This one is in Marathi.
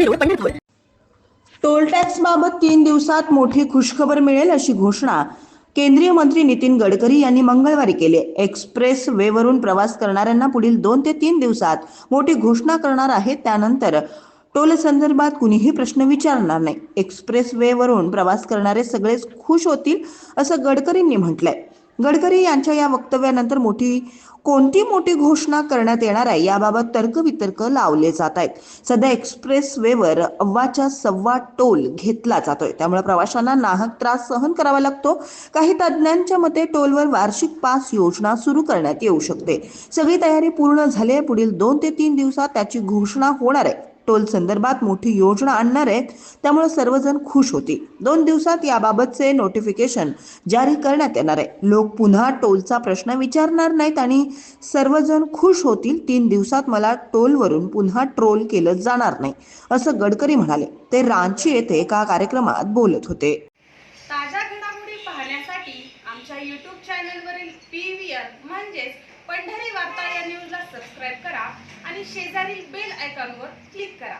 टाकळी पंढरपूर टोल टॅक्सबाबत तीन दिवसात मोठी खुशखबर मिळेल अशी घोषणा केंद्रीय मंत्री नितीन गडकरी यांनी मंगळवारी केली. एक्सप्रेस वेवरून प्रवास करणाऱ्यांना पुढील दोन ते तीन दिवसात मोठी घोषणा करणार आहे. त्यानंतर टोल संदर्भात कुणीही प्रश्न विचारणार नाही. एक्सप्रेस वेवरून प्रवास करणारे सगळेच खुश होतील असं गडकरींनी म्हटलंय. गडकरी यांच्या या वक्तव्यानंतर मोठी कोणती मोठी घोषणा करण्यात येणार आहे? याबाबत तर्कवितर्क लावले जात आहेत. सध्या एक्सप्रेस वेवर अव्वाच्या सव्वा टोल घेतला जातोय. त्यामुळे प्रवाशांना नाहक त्रास सहन करावा लागतो. काही तज्ज्ञांच्या मते टोलवर वार्षिक पास योजना सुरू करण्यात येऊ शकते. सगळी तयारी पूर्ण झाली आहे. पुढील दोन ते तीन दिवसात त्याची घोषणा होणार आहे. टोल संदर्भात मोठी योजना आणणार आहेत. त्यामुळे सर्वजण खुश होतील. दोन दिवसात याबाबतचे नोटिफिकेशन जारी करण्यात येणार आहे. लोक पुन्हा टोलचा प्रश्न विचारणार नाहीत आणि सर्वजण खुश होतील. तीन दिवसात मला टोलवरून पुन्हा ट्रोल केलं जाणार नाही असं गडकरी म्हणाले. ते रांची येथे एका कार्यक्रमात बोलत होते. ताज्या घडामोडी पाहण्यासाठी आमच्या यूट्यूब चॅनलवरील पी व्ही आर म्हणजेच पंढरी वार्ता या न्यूजला सबस्क्राईब करा आणि शेजारील बेल आयकॉनवर क्लिक करा.